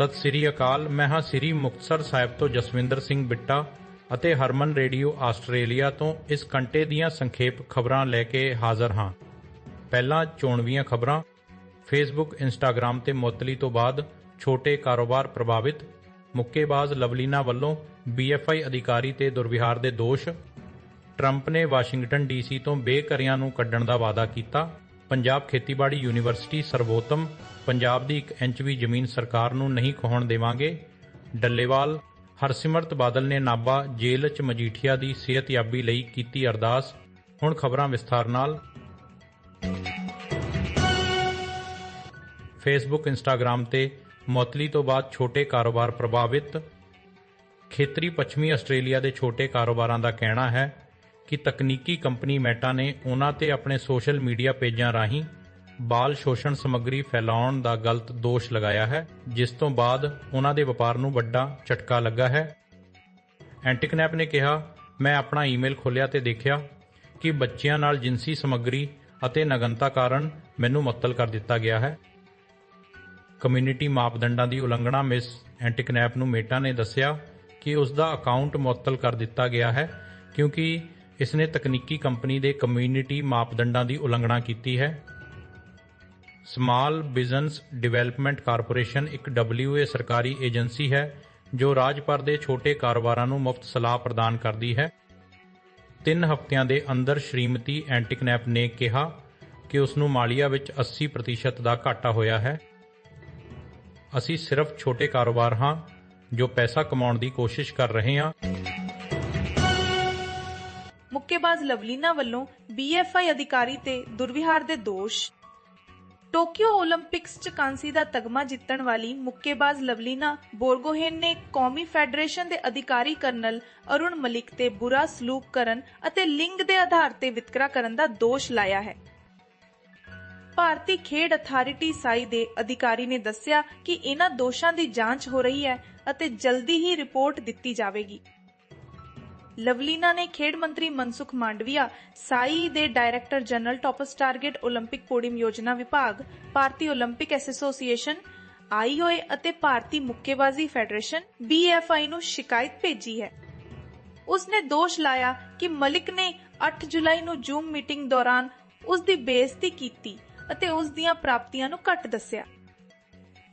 ਸਤਿ ਸ੍ਰੀ ਅਕਾਲ ਮੈਂ ਹਾਂ ਸ੍ਰੀ ਮੁਕਤਸਰ ਸਾਹਿਬ ਤੋਂ ਜਸਵਿੰਦਰ ਸਿੰਘ ਬਿੱਟਾ ਅਤੇ ਹਰਮਨ ਰੇਡੀਓ ਆਸਟ੍ਰੇਲੀਆ ਤੋਂ ਇਸ ਘੰਟੇ ਦੀਆਂ ਸੰਖੇਪ ਖਬਰਾਂ ਲੈ ਕੇ ਹਾਜ਼ਰ ਹਾਂ। ਪਹਿਲਾਂ ਚੋਣਵੀਆਂ ਖਬਰਾਂ। ਫੇਸਬੁੱਕ ਇੰਸਟਾਗ੍ਰam ਤੇ ਮੁਅੱਤਲੀ ਤੋਂ ਬਾਅਦ ਛੋਟੇ ਕਾਰੋਬਾਰ ਪ੍ਰਭਾਵਿਤ। ਮੁੱਕੇਬਾਜ਼ ਲਵਲੀਨਾ ਵੱਲੋਂ ਬੀਐਫਆਈ ਅਧਿਕਾਰੀ ਤੇ ਦੁਰਵਿਹਾਰ ਦੇ ਦੋਸ਼। ਟਰੰਪ ਨੇ ਵਾਸ਼ਿੰਗਟਨ ਡੀਸੀ ਤੋਂ ਬੇਕਰਿਆਂ ਨੂੰ ਕੱਢਣ ਦਾ ਵਾਅਦਾ ਕੀਤਾ। ਪੰਜਾਬ ਖੇਤੀਬਾੜੀ ਯੂਨੀਵਰਸਿਟੀ ਸਰਵੋਤਮ, ਪੰਜਾਬ ਦੀ 1 ਇੰਚ ਵੀ ਜ਼ਮੀਨ ਸਰਕਾਰ ਨੂੰ ਨਹੀਂ ਖੋਹਣ ਦੇਵਾਂਗੇ। ਡੱਲੇਵਾਲ, ਹਰਸਿਮਰਤ ਬਾਦਲ ਨੇ ਨਾਬਾ ਜੇਲ੍ਹ 'ਚ ਮਜੀਠੀਆ ਦੀ ਸਿਹਤਯਾਬੀ ਲਈ ਕੀਤੀ ਅਰਦਾਸ। ਹੁਣ ਖਬਰਾਂ ਵਿਸਥਾਰ ਨਾਲ। ਫੇਸਬੁੱਕ ਇੰਸਟਾਗ੍ਰam ਤੇ ਮੁਅੱਤਲੀ ਤੋਂ ਬਾਅਦ ਛੋਟੇ ਕਾਰੋਬਾਰ ਪ੍ਰਭਾਵਿਤ। ਖੇਤਰੀ ਪੱਛਮੀ ਆਸਟ੍ਰੇਲੀਆ ਦੇ ਛੋਟੇ ਕਾਰੋਬਾਰਾਂ ਦਾ ਕਹਿਣਾ ਹੈ ਕਿ ਤਕਨੀਕੀ ਕੰਪਨੀ ਮੈਟਾ ਨੇ ਉਹਨਾਂ ਤੇ ਆਪਣੇ ਸੋਸ਼ਲ ਮੀਡੀਆ ਪੇਜਾਂ ਰਾਹੀਂ ਬਾਲ ਸ਼ੋਸ਼ਣ ਸਮੱਗਰੀ ਫੈਲਾਉਣ ਦਾ ਗਲਤ ਦੋਸ਼ ਲਗਾਇਆ ਹੈ, ਜਿਸ ਤੋਂ ਬਾਅਦ ਉਹਨਾਂ ਦੇ ਵਪਾਰ ਨੂੰ ਵੱਡਾ ਝਟਕਾ ਲੱਗਾ ਹੈ। ਐਂਟੀਕਨੈਪ ਨੇ ਕਿਹਾ, ਮੈਂ ਆਪਣਾ ਈਮੇਲ ਖੋਲ੍ਹਿਆ ਤੇ ਦੇਖਿਆ ਕਿ ਬੱਚਿਆਂ ਨਾਲ ਜਿੰਸੀ ਸਮੱਗਰੀ ਅਤੇ ਨਗਨਤਾ ਕਾਰਨ ਮੈਨੂੰ ਮੁਅੱਤਲ ਕਰ ਦਿੱਤਾ ਗਿਆ ਹੈ। ਕਮਿਊਨਿਟੀ ਮਾਪਦੰਡਾਂ ਦੀ ਉਲੰਘਣਾ ਮਿਸ ਐਂਟੀਕਨੈਪ ਨੂੰ ਮੇਟਾ ਨੇ ਦੱਸਿਆ ਕਿ ਉਸ ਦਾ ਅਕਾਊਂਟ ਮੁਅੱਤਲ ਕਰ ਦਿੱਤਾ ਗਿਆ ਹੈ, ਕਿਉਂਕਿ ਇਸ ਨੇ ਤਕਨੀਕੀ ਕੰਪਨੀ ਦੇ ਕਮਿਊਨਿਟੀ ਮਾਪਦੰਡਾਂ ਦੀ ਉਲੰਘਣਾ ਕੀਤੀ ਹੈ। ਸਮਾਲ ਬਿਜ਼ਨਸ ਡਿਵੈਲਪਮੈਂਟ ਕਾਰਪੋਰੇਸ਼ਨ ਇੱਕ WA ਸਰਕਾਰੀ ਏਜੰਸੀ ਹੈ, ਜੋ ਰਾਜ ਭਰ ਦੇ ਛੋਟੇ ਕਾਰੋਬਾਰਾਂ ਨੂੰ ਮੁਫਤ ਸਲਾਹ ਪ੍ਰਦਾਨ ਕਰਦੀ ਹੈ। ਤਿੰਨ ਹਫ਼ਤਿਆਂ ਦੇ ਅੰਦਰ ਸ਼੍ਰੀਮਤੀ ਐਂਟੀਕਨੈਪ ਨੇ ਕਿਹਾ ਕਿ ਉਸ ਨੂੰ ਮਾਲੀਆ ਵਿੱਚ 80% ਦਾ ਘਾਟਾ ਹੋਇਆ ਹੈ। ਅਸੀਂ ਸਿਰਫ ਛੋਟੇ ਕਾਰੋਬਾਰ ਹਾਂ, ਜੋ ਪੈਸਾ ਕਮਾਉਣ ਦੀ ਕੋਸ਼ਿਸ਼ ਕਰ ਰਹੇ ਹਾਂ। ਧੋਖੇਬਾਜ਼ ਲਵਲੀਨਾ ਵੱਲੋਂ ਬੀਐਫਆਈ ਅਧਿਕਾਰੀ ਤੇ ਦੁਰਵਿਹਾਰ ਦੇ ਦੋਸ਼ ਟੋਕੀਓ 올림픽ਸ 'ਚ ਕਾਂਸੀ ਦਾ ਤਗਮਾ ਜਿੱਤਣ ਵਾਲੀ ਮੁੱਕੇਬਾਜ਼ ਲਵਲੀਨਾ ਬੋਰਗੋਹੇਨ ਨੇ ਕੌਮੀ ਫੈਡਰੇਸ਼ਨ ਦੇ ਅਧਿਕਾਰੀ ਕਰਨਲ ਅਰੁਣ ਮਲਿਕ ਤੇ ਬੁਰਾ ਸਲੂਕ ਕਰਨ ਅਤੇ ਲਿੰਗ ਦੇ ਆਧਾਰ ਤੇ ਵਿਤਕਰਾ ਕਰਨ ਦਾ ਦੋਸ਼ ਲਾਇਆ ਹੈ। ਭਾਰਤੀ ਖੇਡ ਅਥਾਰਟੀ ਸਾਈ ਦੇ ਅਧਿਕਾਰੀ ਨੇ ਦੱਸਿਆ ਕਿ ਇਹਨਾਂ ਦੋਸ਼ਾਂ ਦੀ ਜਾਂਚ ਹੋ ਰਹੀ ਹੈ ਅਤੇ ਜਲਦੀ ਹੀ ਰਿਪੋਰਟ ਦਿੱਤੀ ਜਾਵੇਗੀ। ਲਵਲੀਨਾ ਨੇ ਖੇਡ ਮੰਤਰੀ ਮਨਸੁਖ ਮਾਂਡਵੀਆ ਸਾਈ ਦੇ director general TOPS target 올림픽 podium ਯੋਜਨਾ ਵਿਭਾਗ ਭਾਰਤੀ 올림픽 ਐਸੋਸੀਏਸ਼ਨ ਆਈਓਏ ਅਤੇ ਭਾਰਤੀ ਮੁੱਕੇਬਾਜ਼ੀ ਫੈਡਰੇਸ਼ਨ BFI ਨੂੰ ਸ਼ਿਕਾਇਤ ਭੇਜੀ ਹੈ ਉਸ ਨੇ ਦੋਸ਼ ਲਾਇਆ ਕਿ ਮਲਿਕ ਨੇ 8 ਜੁਲਾਈ ਨੂੰ ਜ਼ੂਮ ਮੀਟਿੰਗ ਦੌਰਾਨ ਉਸ ਦੀ ਬੇਇੱਜ਼ਤੀ ਕੀਤੀ ਅਤੇ ਉਸ ਦੀਆਂ ਪ੍ਰਾਪਤੀਆਂ ਨੂੰ ਘੱਟ ਦੱਸਿਆ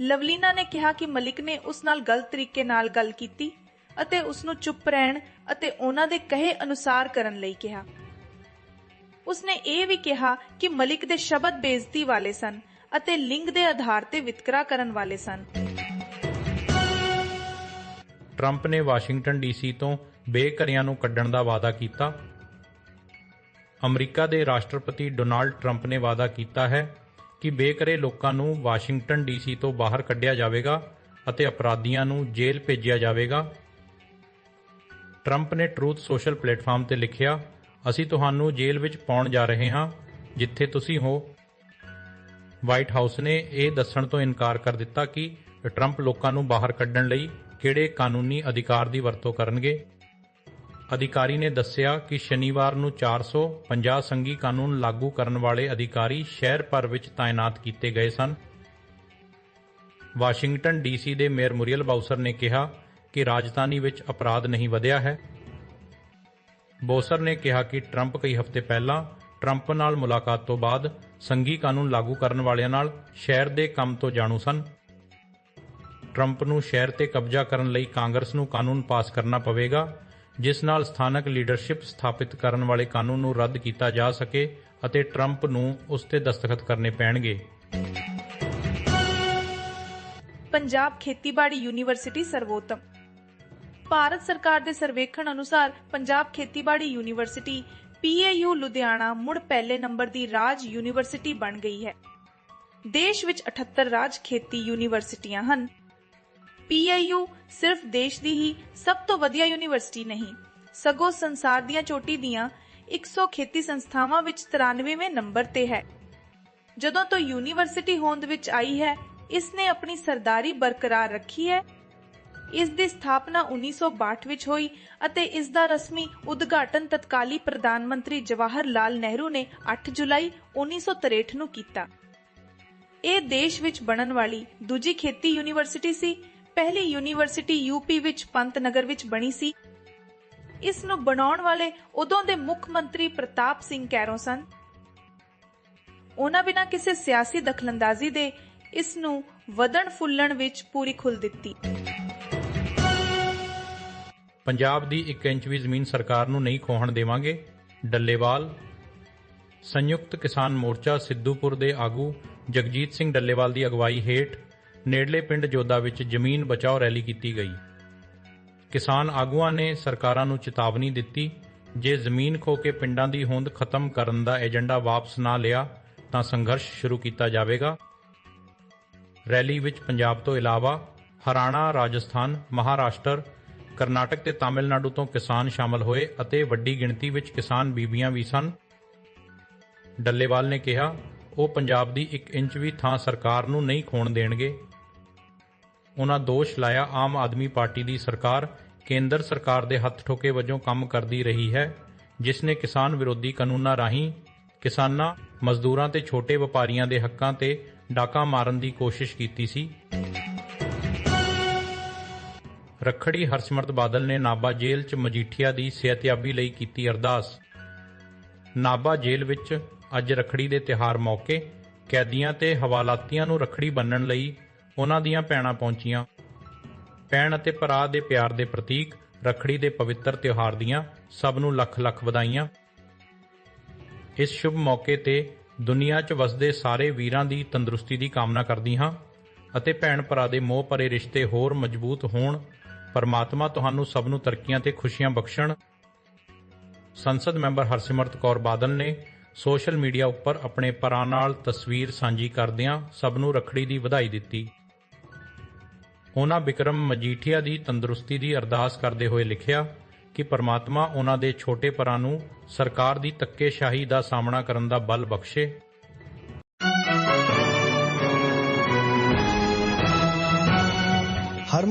ਲਵਲੀਨਾ ਨੇ ਕਿਹਾ ਕਿ ਮਲਿਕ ਨੇ ਉਸ ਨਾਲ ਗਲਤ ਤਰੀਕੇ ਨਾਲ ਗੱਲ ਕੀਤੀ ਅਤੇ ਉਸ ਨੂੰ ਚੁੱਪ ਰਹਿਣ ਅਤੇ ਉਹਨਾਂ ਦੇ ਕਹੇ ਅਨੁਸਾਰ ਕਰਨ ਲਈ ਕਿਹਾ। ਉਸ ਇਹ ਵੀ ਕਿਹਾ ਕਿ ਮਲਿਕ ਦੇ ਸ਼ਬਦ ਬੇਇੱਜ਼ਤੀ ਵਾਲੇ ਸਨ ਅਤੇ ਲਿੰਗ ਦੇ ਆਧਾਰ ਤੇ ਵਿਤਕਰਾ ਕਰਨ ਵਾਲੇ ਸਨ। ਟਰੰਪ ਨੇ ਵਾਸ਼ਿੰਗਟਨ ਡੀਸੀ ਤੋਂ ਬੇਘਰਿਆਂ ਨੂੰ ਕੱਢਣ ਦਾ ਵਾਅਦਾ ਕੀਤਾ। ਅਮਰੀਕਾ ਦੇ ਰਾਸ਼ਟਰਪਤੀ ਡੋਨਾਲਡ ਟਰੰਪ ਨੇ ਵਾਅਦਾ ਕੀਤਾ ਹੈ ਕਿ ਬੇਘਰੇ ਲੋਕਾਂ ਨੂੰ ਵਾਸ਼ਿੰਗਟਨ ਡੀਸੀ ਤੋਂ ਬਾਹਰ ਕੱਢਿਆ ਜਾਵੇਗਾ ਅਤੇ ਅਪਰਾਧੀਆਂ ਨੂੰ ਜੇਲ੍ਹ ਭੇਜਿਆ ਜਾਵੇਗਾ। ਟਰੰਪ ਨੇ ਟਰੂਥ ਸੋਸ਼ਲ ਪਲੇਟਫਾਰਮ ਤੇ ਲਿਖਿਆ, ਅਸੀਂ ਤੁਹਾਨੂੰ ਜੇਲ੍ਹ ਵਿੱਚ ਪਾਉਣ ਜਾ ਰਹੇ ਹਾਂ, ਜਿੱਥੇ ਤੁਸੀਂ ਹੋ। ਵਾਈਟ ਹਾਊਸ ਨੇ ਇਹ ਦੱਸਣ ਤੋਂ ਇਨਕਾਰ ਕਰ ਦਿੱਤਾ ਕਿ ਟਰੰਪ ਲੋਕਾਂ ਨੂੰ ਬਾਹਰ ਕੱਢਣ ਲਈ ਕਿਹੜੇ ਕਾਨੂੰਨੀ ਅਧਿਕਾਰ ਦੀ ਵਰਤੋਂ ਕਰਨਗੇ। ਅਧਿਕਾਰੀ ਨੇ ਦੱਸਿਆ ਕਿ ਸ਼ਨੀਵਾਰ ਨੂੰ 450 ਸੰਘੀ ਕਾਨੂੰਨ ਲਾਗੂ ਕਰਨ ਵਾਲੇ ਅਧਿਕਾਰੀ ਸ਼ਹਿਰ ਭਰ ਵਿੱਚ ਤਾਇਨਾਤ ਕੀਤੇ ਗਏ ਸਨ। ਵਾਸ਼ਿੰਗਟਨ ਡੀਸੀ ਦੇ ਮੇਅਰ ਮੁਰੀਅਲ ਬਾਉਸਰ ਨੇ ਕਿਹਾ ਕਿ ਰਾਜਧਾਨੀ ਵਿੱਚ ਅਪਰਾਧ ਨਹੀਂ ਵਧਿਆ ਹੈ। ਬੋਸਰ ਨੇ ਕਿਹਾ ਕਿ ਟਰੰਪ ਕਈ ਹਫ਼ਤੇ ਪਹਿਲਾਂ ਟਰੰਪ ਨਾਲ ਮੁਲਾਕਾਤ ਤੋਂ ਬਾਅਦ ਸੰਘੀ ਕਾਨੂੰਨ ਲਾਗੂ ਕਰਨ ਵਾਲਿਆਂ ਨਾਲ ਸ਼ਹਿਰ ਦੇ ਕੰਮ ਤੋਂ ਜਾਣੂ ਸਨ। ਟਰੰਪ ਨੂੰ ਸ਼ਹਿਰ ਤੇ ਕਬਜ਼ਾ ਕਰਨ ਲਈ ਕਾਂਗਰਸ ਨੂੰ ਕਾਨੂੰਨ ਪਾਸ ਕਰਨਾ ਪਵੇਗਾ, ਜਿਸ ਨਾਲ ਸਥਾਨਕ ਲੀਡਰਸ਼ਿਪ ਸਥਾਪਿਤ ਕਰਨ ਵਾਲੇ ਕਾਨੂੰਨ ਨੂੰ ਰੱਦ ਕੀਤਾ ਜਾ ਸਕੇ ਅਤੇ ਟਰੰਪ ਨੂੰ ਉਸ ਤੇ ਦਸਤਖਤ ਕਰਨੇ ਪੈਣਗੇ। ਪੰਜਾਬ ਖੇਤੀਬਾੜੀ ਯੂਨੀਵਰਸਿਟੀ ਸਰਵੋਤਮ। ਭਾਰਤ ਸਰਕਾਰ ਦੇ ਸਰਵੇਖਣ ਅਨੁਸਾਰ ਪੰਜਾਬ ਖੇਤੀਬਾੜੀ ਯੂਨੀਵਰਸਿਟੀ PAU ਲੁਧਿਆਣਾ ਮੁੜ ਪਹਿਲੇ ਨੰਬਰ ਦੀ ਰਾਜ ਯੂਨੀਵਰਸਿਟੀ ਬਣ ਗਈ ਹੈ। ਦੇਸ਼ ਵਿੱਚ 78 ਰਾਜ ਖੇਤੀ ਯੂਨੀਵਰਸਿਟੀਆਂ ਹਨ। PAU ਸਿਰਫ ਦੇਸ਼ ਦੀ ਹੀ ਸਭ ਤੋਂ ਵਧੀਆ ਯੂਨੀਵਰਸਿਟੀ ਨਹੀਂ, ਸਗੋਂ ਸੰਸਾਰ ਦੀਆਂ ਚੋਟੀ ਦੀਆਂ 100 ਖੇਤੀ ਸੰਸਥਾਵਾਂ ਵਿੱਚ 93ਵੇਂ ਨੰਬਰ ਤੇ ਹੈ। ਜਦੋਂ ਤੋਂ ਯੂਨੀਵਰਸਿਟੀ ਹੋਂਦ ਵਿੱਚ ਆਈ ਹੈ, ਇਸ ਨੇ ਆਪਣੀ ਸਰਦਾਰੀ ਬਰਕਰਾਰ ਰੱਖੀ ਹੈ ਇਸ ਦੀ ਸਥਾਪਨਾ 1962 ਵਿੱਚ ਹੋਈ ਅਤੇ ਇਸ ਦਾ ਰਸਮੀ ਉਦਘਾਟਨ ਤਤਕਾਲੀ ਪ੍ਰਧਾਨ ਮੰਤਰੀ ਜਵਾਹਰ ਲਾਲ ਨਹਿਰੂ ਨੇ 8 ਜੁਲਾਈ 1963 ਨੂੰ ਕੀਤਾ। ਇਹ ਦੇਸ਼ ਵਿੱਚ ਬਣਨ ਵਾਲੀ ਦੂਜੀ ਖੇਤੀ ਯੂਨੀਵਰਸਿਟੀ ਸੀ। ਪਹਿਲੀ ਯੂਨੀਵਰਸਿਟੀ ਯੂਪੀ ਵਿੱਚ ਪੰਤ ਨਗਰ ਵਿੱਚ ਬਣੀ ਸੀ। ਇਸ ਨੂੰ ਬਣਾਉਣ ਵਾਲੇ ਉਦੋਂ ਦੇ ਮੁੱਖ ਮੰਤਰੀ ਪ੍ਰਤਾਪ ਸਿੰਘ ਕੈਰੋਂ ਸਨ। ਉਹਨਾਂ ਬਿਨਾਂ ਕਿਸੇ ਸਿਆਸੀ ਦਖਲਅੰਦਾਜ਼ੀ ਦੇ ਇਸ ਨੂੰ ਵਧਣ ਫੁੱਲਣ ਵਿੱਚ ਪੂਰੀ ਖੁੱਲ ਦਿੱਤੀ। ਪੰਜਾਬ ਦੀ 1 ਇੰਚ ਵੀ ਜ਼ਮੀਨ ਸਰਕਾਰ ਨੂੰ ਨਹੀਂ ਖੋਹਣ ਦੇਵਾਂਗੇ। ਡੱਲੇਵਾਲ, ਸੰਯੁਕਤ ਕਿਸਾਨ ਮੋਰਚਾ ਸਿੱਧੂਪੁਰ ਦੇ ਆਗੂ ਜਗਜੀਤ ਸਿੰਘ ਡੱਲੇਵਾਲ ਦੀ ਅਗਵਾਈ ਹੇਠ ਨੇੜਲੇ ਪਿੰਡ ਜੋਦਾ ਵਿੱਚ ਜ਼ਮੀਨ ਬਚਾਓ ਰੈਲੀ ਕੀਤੀ ਗਈ। ਕਿਸਾਨ ਆਗੂਆਂ ਨੇ ਸਰਕਾਰਾਂ ਨੂੰ ਚੇਤਾਵਨੀ ਦਿੱਤੀ, ਜੇ ਜ਼ਮੀਨ ਖੋ ਕੇ ਪਿੰਡਾਂ ਦੀ ਹੋਂਦ ਖਤਮ ਕਰਨ ਦਾ ਏਜੰਡਾ ਵਾਪਸ ਨਾ ਲਿਆ, ਤਾਂ ਸੰਘਰਸ਼ ਸ਼ੁਰੂ ਕੀਤਾ ਜਾਵੇਗਾ। ਰੈਲੀ ਵਿੱਚ ਪੰਜਾਬ ਤੋਂ ਇਲਾਵਾ ਹਰਿਆਣਾ, ਰਾਜਸਥਾਨ, ਮਹਾਰਾਸ਼ਟਰ ਕਰਨਾਟਕ ਤੇ ਤਾਮਿਲਨਾਡੂ ਤੋਂ ਕਿਸਾਨ ਸ਼ਾਮਲ ਹੋਏ ਅਤੇ ਵੱਡੀ ਗਿਣਤੀ ਵਿੱਚ ਕਿਸਾਨ ਬੀਬੀਆਂ ਵੀ ਸਨ। ਡੱਲੇਵਾਲ ਨੇ ਕਿਹਾ, ਉਹ ਪੰਜਾਬ ਦੀ 1 ਇੰਚ ਵੀ ਥਾਂ ਸਰਕਾਰ ਨੂੰ ਨਹੀਂ ਖੋਣ ਦੇਣਗੇ। ਉਹਨਾਂ ਦੋਸ਼ ਲਾਇਆ, ਆਮ ਆਦਮੀ ਪਾਰਟੀ ਦੀ ਸਰਕਾਰ ਕੇਂਦਰ ਸਰਕਾਰ ਦੇ ਹੱਥ ਠੋਕੇ ਵਜੋਂ ਕੰਮ ਕਰਦੀ ਰਹੀ ਹੈ, ਜਿਸ ਨੇ ਕਿਸਾਨ ਵਿਰੋਧੀ ਕਾਨੂੰਨਾਂ ਰਾਹੀਂ ਕਿਸਾਨਾਂ, ਮਜ਼ਦੂਰਾਂ ਤੇ ਛੋਟੇ ਵਪਾਰੀਆਂ ਦੇ ਹੱਕਾਂ ਤੇ ਡਾਕਾ ਮਾਰਨ ਦੀ ਕੋਸ਼ਿਸ਼ ਕੀਤੀ ਸੀ। ਰੱਖੜੀ ਹਰਸਿਮਰਤ ਬਾਦਲ ਨੇ ਨਾਬਾ ਜੇਲ੍ਹ 'ਚ ਮਜੀਠੀਆ ਦੀ ਸਿਹਤਯਾਬੀ ਲਈ ਕੀਤੀ ਅਰਦਾਸ। ਨਾਬਾ ਜੇਲ੍ਹ ਵਿੱਚ ਅੱਜ ਰੱਖੜੀ ਦੇ ਤਿਹਾਰ ਮੌਕੇ ਕੈਦੀਆਂ ਤੇ ਹਵਾਲਾਤੀਆਂ ਨੂੰ ਰੱਖੜੀ ਬੰਨਣ ਲਈ ਉਹਨਾਂ ਦੀਆਂ ਭੈਣਾਂ ਪਹੁੰਚੀਆਂ। ਭੈਣ ਅਤੇ ਭਰਾ ਦੇ ਪਿਆਰ ਦੇ ਪ੍ਰਤੀਕ ਰੱਖੜੀ ਦੇ ਪਵਿੱਤਰ ਤਿਉਹਾਰ ਦੀਆਂ ਸਭ ਨੂੰ ਲੱਖ ਲੱਖ ਵਧਾਈਆਂ। ਇਸ ਸ਼ੁਭ ਮੌਕੇ ਤੇ ਦੁਨੀਆ 'ਚ ਵਸਦੇ ਸਾਰੇ ਵੀਰਾਂ ਦੀ ਤੰਦਰੁਸਤੀ ਦੀ ਕਾਮਨਾ ਕਰਦੀ ਹਾਂ ਅਤੇ ਭੈਣ ਭਰਾ ਦੇ ਮੋਹ ਭਰੇ ਰਿਸ਼ਤੇ ਹੋਰ ਮਜ਼ਬੂਤ ਹੋਣ ਪਰਮਾਤਮਾ ਤੁਹਾਨੂੰ ਸਭ ਨੂੰ ਤਰੱਕੀਆਂ ਤੇ ਖੁਸ਼ੀਆਂ ਬਖਸ਼ਣ। ਸੰਸਦ ਮੈਂਬਰ ਹਰਸਿਮਰਤ ਕੌਰ ਬਾਦਲ ਨੇ ਸੋਸ਼ਲ ਮੀਡੀਆ ਉੱਪਰ ਆਪਣੇ ਪਰਾਂ ਨਾਲ ਤਸਵੀਰ ਸਾਂਝੀ ਕਰਦਿਆਂ ਸਭ ਨੂੰ ਰੱਖੜੀ ਦੀ ਵਧਾਈ ਦਿੱਤੀ। ਉਹਨਾਂ ਬਿਕਰਮ ਮਜੀਠੀਆ ਦੀ ਤੰਦਰੁਸਤੀ ਦੀ ਅਰਦਾਸ ਕਰਦੇ ਹੋਏ ਲਿਖਿਆ ਕਿ ਪਰਮਾਤਮਾ ਉਹਨਾਂ ਦੇ ਛੋਟੇ ਪਰਾਂ ਨੂੰ ਸਰਕਾਰ ਦੀ ਧੱਕੇਸ਼ਾਹੀ ਦਾ ਸਾਹਮਣਾ ਕਰਨ ਦਾ ਬਲ ਬਖਸ਼ੇ।